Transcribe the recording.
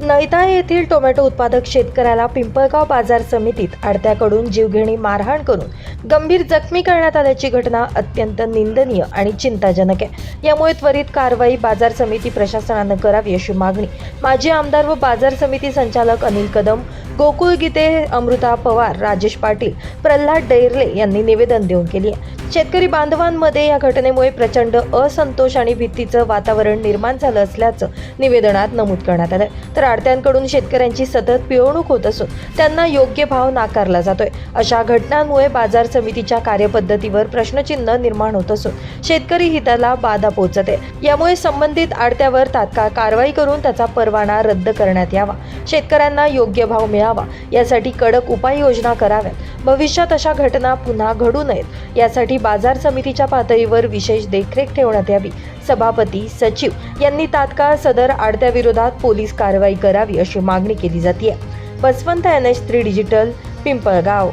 नैता येथील टोमॅटो उत्पादक शेतकऱ्याला पिंपळगाव बाजार समितीत आडत्याकडून जीवघेणी मारहाण करून गंभीर जखमी करण्यात आल्याची घटना अत्यंत निंदनीय आणि चिंताजनक आहे. यामुळे त्वरित कारवाई बाजार समिती प्रशासनानं करावी अशी मागणी. माजी आमदार व बाजार समिती संचालक अनिल कदम गोकुळ गीते अमृता पवार राजेश पाटील प्रल्हाद डैरले यांनी निवेदन देऊन केली आहे. शेतकरी बांधवांमध्ये या घटनेमुळे प्रचंड असंतोष आणि भीतीचं वातावरण निर्माण झालं असल्याचं निवेदनात नमूद करण्यात आलं तर आडत्यांकडून शेतकऱ्यांची सतत पिळवणूक होत असून त्यांना योग्य भाव नाकारला जातोय. अशा घटनांमुळे बाजार समितीच्या कार्यपद्धतीवर प्रश्नचिन्ह निर्माण होत असून शेतकरी हिताला बाधा पोहोचत. आहे यामुळे संबंधित आडत्यावर तात्काळ कारवाई करून त्याचा परवाना रद्द करण्यात यावा. शेतकऱ्यांना योग्य भाव मिळावा यासाठी कडक उपाययोजना कराव्यात. भविष्यात अशा घटना पुन्हा घडू नयेत. यासाठी बाजार समितीच्या पातळीवर विशेष देखरेख ठेवण्यात यावी. सभापती सचिव यांनी तात्काळ सदर आडत्याविरोधात पोलीस कारवाई करावी अशी मागणी केली जाते Basavant N H three digital Pimpalgaon.